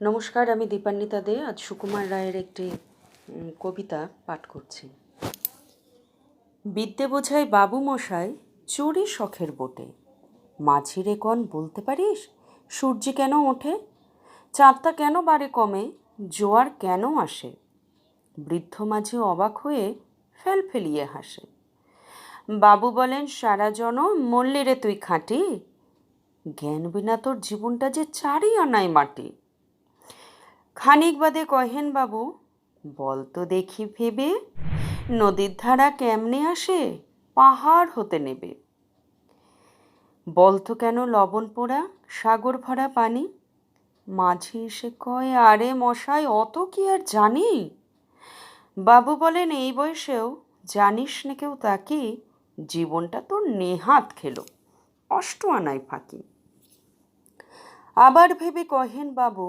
নমস্কার, আমি দীপান্বিতা দে। আজ সুকুমার রায়ের একটি কবিতা পাঠ করছি। বিদ্যে বোঝায় বাবু মশাই চড়ি শখের বোটে। মাঝি রে কন বলতে পারিস, সূর্য কেন ওঠে? চাঁদটা কেন বাড়ে কমে, জোয়ার কেন আসে? বৃদ্ধ মাঝি অবাক হয়ে ফেল ফেলিয়ে হাসে। বাবু বলেন, সারা জন মল্লি রে তুই খাঁটি। জ্ঞান বিনা তোর জীবনটা যে চারি আনায় মাটি। খানিক বাদে কহেন বাবু, বল তো দেখি ভেবে, নদীর ধারা কেমনে আসে, পাহাড় হতে নেবে। বল তো কেন লবণ পোড়া, সাগর ভরা পানি? মাঝি এসে কয়, আরে মশাই, অত কি আর জানি? বাবু বলেন, এই বয়সেও জানিস না কেউ তাকে, জীবনটা তোর নেহাত খেলো অষ্ট আনায় ফাঁকি। আবার ভেবে কহেন বাবু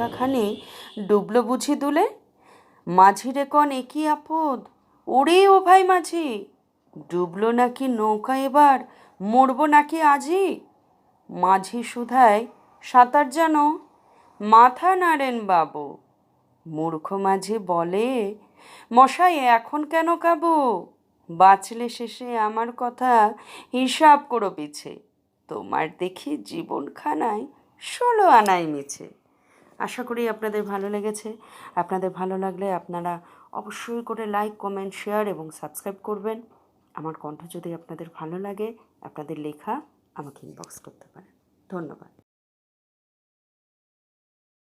নৌকাখানে ডুবলো বুঝি দুলে? মাঝি রে কন একই আপদ? ওরে ও ভাই মাঝি, ডুবলো নাকি নৌকা এবার, মরবো নাকি আজই মাঝি সুধায়, সাঁতার জানো, মাথা নাড়েন বাবু। মূর্খ মাঝি বলে, মশাই, এখন কেন কাবু? বাঁচলে শেষে আমার কথা হিসাব করো পিছে। তোমার দেখি জীবনখানায় ষোলো আনাই মিছে। আশা করি আপনাদের ভালো লেগেছে। আপনাদের ভালো লাগলে আপনারা অবশ্যই করে লাইক কমেন্ট শেয়ার এবং সাবস্ক্রাইব করবেন। আমার কণ্ঠ যদি আপনাদের ভালো লাগে, আপনাদের লেখা আমাকে ইনবক্স করতে পারেন। ধন্যবাদ।